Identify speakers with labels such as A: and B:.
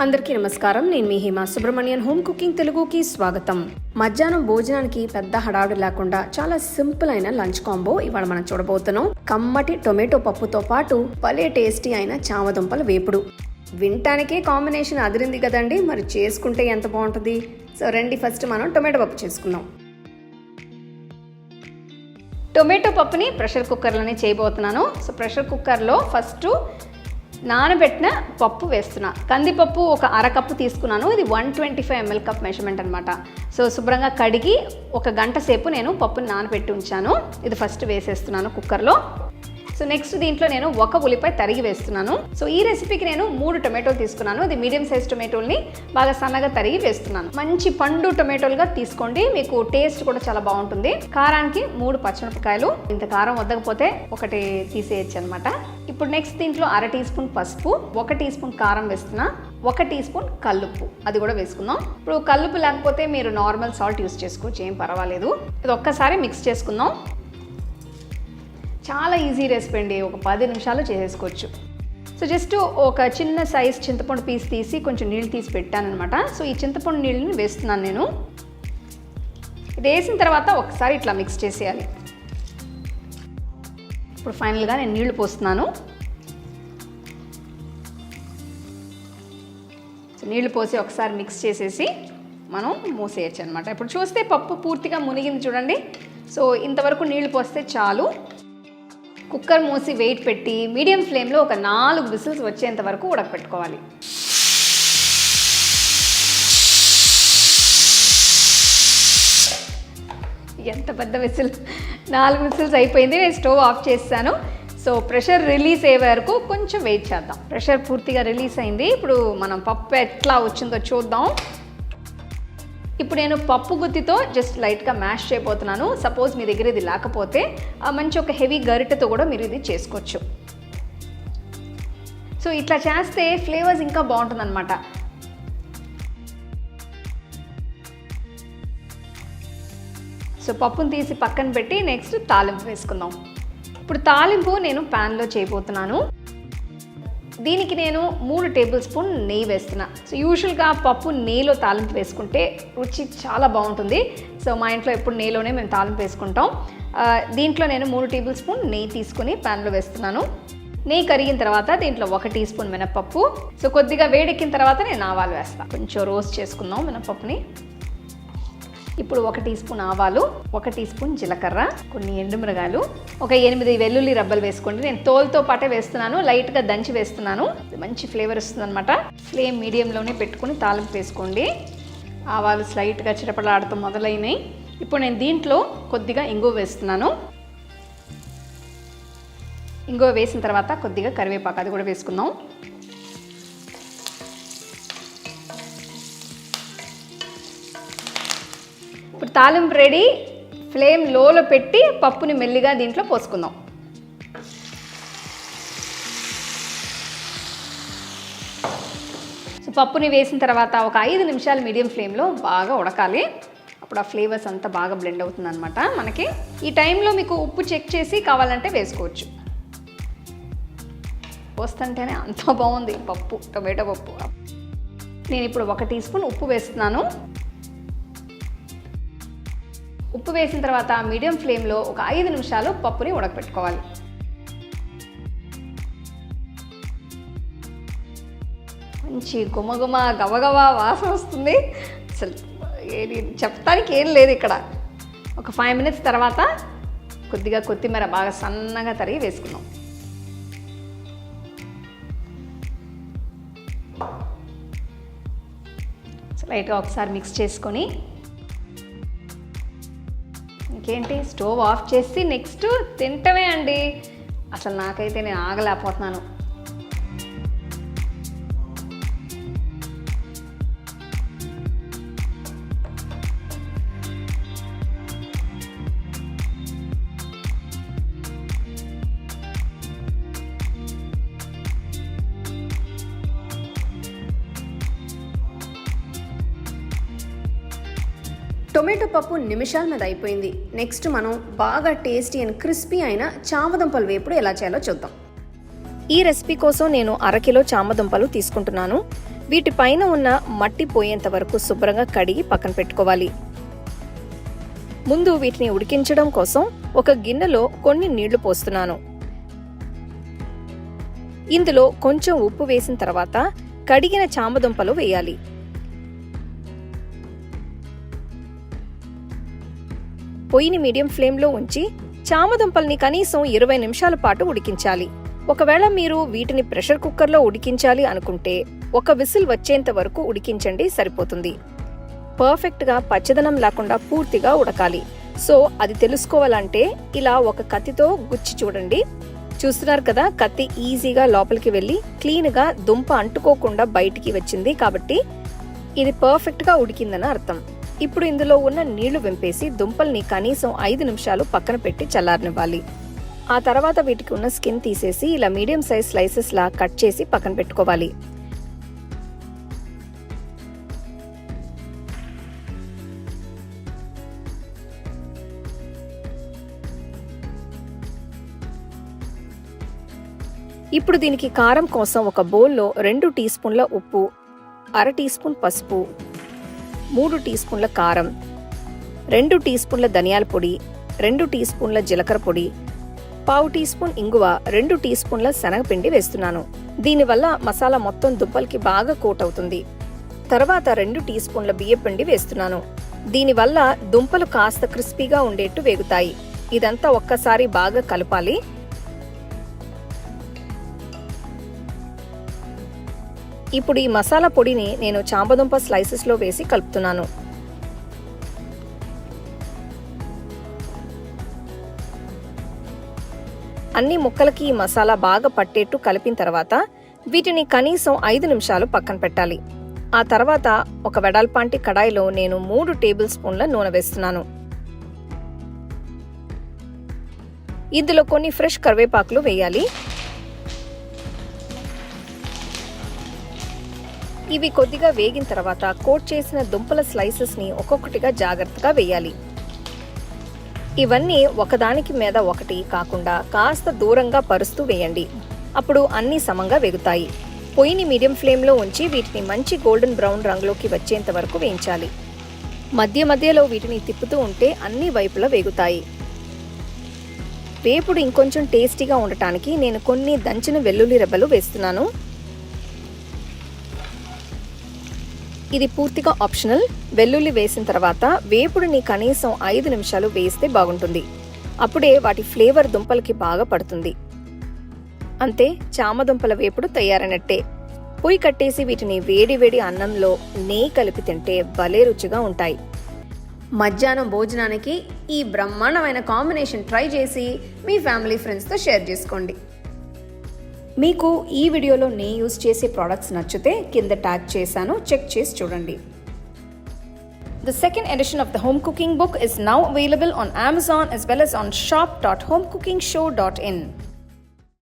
A: అందరికీ నమస్కారం. నేను మీ హేమ సుబ్రహ్మణ్యన్. హోమ్ కుకింగ్ తెలుగుకి స్వాగతం. మధ్యాహ్నం భోజనానికి పెద్ద హడావుడి లేకుండా చాలా సింపుల్ అయిన లంచ్ కాంబో ఇవాళ మనం చూడబోతున్నాం. కమ్మటి టొమాటో పప్పుతో పాటు భలే టేస్టీ అయిన చామదుంపల వేపుడు. వినటానికే కాంబినేషన్ అదిరింది కదండి. మరి చేసుకుంటే ఎంత బాగుంటుంది? సో రండి ఫస్ట్ మనం టొమాటో పప్పు చేసుకుందాం. టొమాటో పప్పుని ప్రెషర్ కుక్కర్లోనే చేయబోతున్నాను. సో ప్రెషర్ కుక్కర్లో ఫస్ట్ నానబెట్టిన పప్పు వేస్తున్నా. కందిపప్పు ఒక అరకప్పు తీసుకున్నాను. ఇది one twenty five ML cup measurement అనమాట సో శుభ్రంగా కడిగి ఒక గంట సేపు నేను పప్పుని నానబెట్టి ఉంచాను. ఇది ఫస్ట్ వేసేస్తున్నాను కుక్కర్లో. సో నెక్స్ట్ దీంట్లో నేను ఒక ఉల్లిపాయ తరిగి వేస్తున్నాను. సో ఈ రెసిపీకి నేను మూడు టొమాటోలు తీసుకున్నాను. ఇది మీడియం సైజ్ టొమాటోల్ని బాగా సన్నగా తరిగి వేస్తున్నాను. మంచి పండు టొమాటోలుగా తీసుకోండి. మీకు టేస్ట్ కూడా చాలా బాగుంటుంది. కారానికి మూడు పచ్చిమిరపకాయలు. ఇంత కారం వద్దకపోతే ఒకటి తీసేయచ్చు అనమాట ఇప్పుడు నెక్స్ట్ దీంట్లో అర టీ స్పూన్ పసుపు ఒక టీ స్పూన్ కారం వేస్తున్నా ఒక టీ స్పూన్ కల్లుప్పు. అది కూడా వేసుకుందాం. ఇప్పుడు కల్లుప్పు లేకపోతే మీరు నార్మల్ సాల్ట్ యూస్ చేసుకోవచ్చు ఏం పర్వాలేదు. ఇది ఒక్కసారి మిక్స్ చేసుకుందాం. చాలా ఈజీ రెసిపీ అండి. ఒక పది నిమిషాలు చేసేసుకోవచ్చు. సో జస్ట్ ఒక చిన్న సైజ్ చింతపండు పీస్ తీసి కొంచెం నీళ్ళు తీసి పెట్టానమాట సో ఈ చింతపండు నీళ్ళని వేస్తున్నాను నేను. ఇది వేసిన తర్వాత ఒకసారి ఇట్లా మిక్స్ చేసేయాలి. ఇప్పుడు ఫైనల్గా నేను నీళ్ళు పోస్తున్నాను. నీళ్ళు పోసి ఒకసారి మిక్స్ చేసేసి మనం మూసేయచ్చు అనమాట ఇప్పుడు చూస్తే పప్పు పూర్తిగా మునిగింది చూడండి. సో ఇంతవరకు నీళ్ళు పోస్తే చాలు. కుక్కర్ మూసి వెయిట్ పెట్టి మీడియం ఫ్లేమ్లో ఒక నాలుగు విసిల్స్ వచ్చేంత వరకు ఉడకపెట్టుకోవాలి. ఎంత పెద్ద విసిల్ నాలుగు విసిల్స్ అయిపోయింది. నేను స్టవ్ ఆఫ్ చేస్తాను. సో ప్రెషర్ రిలీజ్ అయ్యే వరకు కొంచెం వెయిట్ చేద్దాం. ప్రెషర్ పూర్తిగా రిలీజ్ అయింది. ఇప్పుడు మనం పప్పు ఎట్లా వచ్చిందో చూద్దాం. ఇప్పుడు నేను పప్పు గుత్తితో జస్ట్ లైట్గా మ్యాష్ చేయబోతున్నాను. సపోజ్ మీ దగ్గర ఇది లేకపోతే మంచి ఒక హెవీ గరిటెతో కూడా మీరు ఇది చేసుకోవచ్చు. సో ఇట్లా చేస్తే ఫ్లేవర్స్ ఇంకా బాగుంటుందన్నమాట. సో పప్పును తీసి పక్కన పెట్టి నెక్స్ట్ తాలింపు వేసుకుందాం. ఇప్పుడు తాలింపు నేను ప్యాన్లో చేయబోతున్నాను. దీనికి నేను మూడు టేబుల్ స్పూన్ నెయ్యి వేస్తున్నా. సో యూజువల్గా పప్పు నెయ్యిలో తాలింపు వేసుకుంటే రుచి చాలా బాగుంటుంది. సో మా ఇంట్లో ఎప్పుడు నెయ్యిలోనే మేము తాలింపు వేసుకుంటాం. దీంట్లో నేను మూడు టేబుల్ స్పూన్ నెయ్యి తీసుకుని ప్యాన్లో వేస్తున్నాను. నెయ్యి కరిగిన తర్వాత దీంట్లో ఒక టీ స్పూన్ మినపప్పు సో కొద్దిగా వేడెక్కిన తర్వాత నేను ఆవాలు వేస్తాను కొంచెం రోస్ట్ చేసుకుందాం మినపప్పుని ఇప్పుడు ఒక టీ స్పూన్ ఆవాలు ఒక టీ స్పూన్ జీలకర్ర కొన్ని ఎండుమిరగాయలు ఒక ఎనిమిది వెల్లుల్లి రబ్బలు వేసుకోండి. నేను తోలుతో పాటే వేస్తున్నాను లైట్గా దంచి వేస్తున్నాను. మంచి ఫ్లేవర్ వస్తుంది అనమాట ఫ్లేమ్ మీడియంలోనే పెట్టుకుని తాలింపు వేసుకోండి. ఆవాలు స్లైట్గా చిరపడలాడుతూ మొదలైనవి ఇప్పుడు నేను దీంట్లో కొద్దిగా ఇంగువ వేస్తున్నాను. ఇంగువ వేసిన తర్వాత కొద్దిగా కరివేపాకు అది కూడా వేసుకుందాం. తాలింపు రెడీ ఫ్లేమ్ లోలో పెట్టి పప్పుని మెల్లిగా దీంట్లో పోసుకుందాం. సో పప్పుని వేసిన తర్వాత ఒక ఐదు నిమిషాలు మీడియం ఫ్లేమ్లో బాగా ఉడకాలి. అప్పుడు ఆ ఫ్లేవర్స్ అంతా బాగా బ్లెండ్ అవుతుందన్నమాట మనకి. ఈ టైంలో మీకు ఉప్పు చెక్ చేసి కావాలంటే వేసుకోవచ్చు. పోస్తుంటేనే అంత బాగుంది పప్పు టొమాటో పప్పు. నేను ఇప్పుడు ఒక టీ స్పూన్ ఉప్పు వేస్తున్నాను. ఉప్పు వేసిన తర్వాత మీడియం ఫ్లేమ్లో ఒక ఐదు నిమిషాలు పప్పుని ఉడకపెట్టుకోవాలి మంచి గుమగుమ గవగవ వాసన వస్తుంది. అసలు ఏది చెప్తానికి ఏం లేదు ఇక్కడ. ఒక ఫైవ్ మినిట్స్ తర్వాత కొద్దిగా కొత్తిమీర బాగా సన్నగా తరిగి వేసుకున్నాం లైట్గా ఒకసారి మిక్స్ చేసుకొని ఇంకేంటి? స్టవ్ ఆఫ్ చేసి నెక్స్ట్ తింటమే అండి. అసలు నాకైతే నేను ఆగలేకపోతున్నాను. టొమాటో పప్పు నిమిషాల మీద అయిపోయింది. నెక్స్ట్ మనం బాగా టేస్టీ అండ్ క్రిస్పీ అయిన చామదుంపల వేపుడు ఎలా చేయాలో చూద్దాం. ఈ రెసిపీ కోసం నేను అరకిలో చామదుంపలు తీసుకుంటున్నాను. వీటిపైన ఉన్న మట్టి పోయేంత వరకు శుభ్రంగా కడిగి పక్కన పెట్టుకోవాలి. ముందు వీటిని ఉడికించడం కోసం ఒక గిన్నెలో కొన్ని నీళ్ళు పోస్తున్నాను. ఇందులో కొంచెం ఉప్పు వేసిన తర్వాత కడిగిన చామదుంపలు వేయాలి. పొయ్యిని మీడియం ఫ్లేమ్లో ఉంచి చామదుంపల్ని కనీసం ఇరవై నిమిషాల పాటు ఉడికించాలి. ఒకవేళ మీరు వీటిని ప్రెషర్ కుక్కర్లో ఉడికించాలి అనుకుంటే ఒక విసిల్ వచ్చేంత వరకు ఉడికించండి సరిపోతుంది. పర్ఫెక్ట్గా పచ్చదనం లేకుండా పూర్తిగా ఉడకాలి. సో అది తెలుసుకోవాలంటే ఇలా ఒక కత్తితో గుచ్చి చూడండి. చూస్తున్నారు కదా కత్తి ఈజీగా లోపలికి వెళ్ళి క్లీన్గా దుంప అంటుకోకుండా బయటికి వచ్చింది కాబట్టి ఇది పర్ఫెక్ట్గా ఉడికిందని అర్థం. ఇప్పుడు ఇందులో ఉన్న నీళ్ళు వెంపేసి దుంపల్ని కనీసం ఐదు నిమిషాలు పక్కన పెట్టి చల్లారనివ్వాలి. ఆ తర్వాత వీటికి ఉన్న స్కిన్ తీసేసి ఇలా మీడియం సైజ్ స్లైసెస్ లా కట్ చేసి పక్కన పెట్టుకోవాలి. ఇప్పుడు దీనికి కారం కోసం ఒక బౌల్లో రెండు టీ స్పూన్ల ఉప్పు అర టీ స్పూన్ పసుపు మూడు టీ స్పూన్ల కారం రెండు టీ స్పూన్ల ధనియాల పొడి రెండు టీ స్పూన్ల జీలకర్ర పొడి పావు టీ స్పూన్ ఇంగువ రెండు టీ స్పూన్ల శనగపిండి వేస్తున్నాను. దీనివల్ల మసాలా మొత్తం దుబ్బలకి బాగా కోట్ అవుతుంది తర్వాత రెండు టీ స్పూన్ల బియ్యపిండి వేస్తున్నాను. దీనివల్ల దుంపలు కాస్త క్రిస్పీగా ఉండేట్టు వేగుతాయి. ఇదంతా ఒక్కసారి బాగా కలపాలి. ఇప్పుడు ఈ మసాలా పొడిని నేను చాంపదుంప స్లైసెస్లో వేసి కలుపుతున్నాను. అన్ని ముక్కలకి ఈ మసాలా బాగా పట్టేట్టు కలిపిన తర్వాత వీటిని కనీసం ఐదు నిమిషాలు పక్కన పెట్టాలి. ఆ తర్వాత ఒక వెడల్పాంటి కడాయిలో నేను మూడు టేబుల్ స్పూన్ల నూనె వేస్తున్నాను. ఇందులో కొన్ని ఫ్రెష్ కరివేపాకులు వేయాలి. ఇవి కొద్దిగా వేగిన తర్వాత కోట్ చేసిన దుంపల స్లైసెస్ని ఒక్కొక్కటిగా జాగ్రత్తగా వేయాలి. ఇవన్నీ ఒకదానికి మీద ఒకటి కాకుండా కాస్త దూరంగా పరుస్తూ వేయండి. అప్పుడు అన్ని సమంగా వేగుతాయి. పొయ్యిని మీడియం ఫ్లేమ్లో ఉంచి వీటిని మంచి గోల్డెన్ బ్రౌన్ రంగులోకి వచ్చేంత వరకు వేయించాలి. మధ్య మధ్యలో వీటిని తిప్పుతూ ఉంటే అన్ని వైపులా వేగుతాయి. వేపుడు ఇంకొంచెం టేస్టీగా ఉండటానికి నేను కొన్ని దంచిన వెల్లుల్లి రెబ్బలు వేస్తున్నాను. ఇది పూర్తిగా ఆప్షనల్. వెల్లుల్లి వేసిన తర్వాత వేపుడిని కనీసం ఐదు నిమిషాలు వేస్తే బాగుంటుంది. అప్పుడే వాటి ఫ్లేవర్ దుంపలకి బాగా పడుతుంది. అంతే చామదుంపల వేపుడు తయారైనట్టే. పొయ్యి కట్టేసి వీటిని వేడి వేడి అన్నంలో నెయ్యి కలిపి తింటే భలే రుచిగా ఉంటాయి. మధ్యాహ్నం భోజనానికి ఈ బ్రహ్మాండమైన కాంబినేషన్ ట్రై చేసి మీ ఫ్యామిలీ ఫ్రెండ్స్తో షేర్ చేసుకోండి. మీకు ఈ వీడియోలో నేను యూస్ చేసే ప్రోడక్ట్స్ నచ్చితే కింద ట్యాగ్ చేశాను చెక్ చేసి చూడండి. The second edition of the home cooking book is now available on Amazon as well as on shop dot home cooking show dot in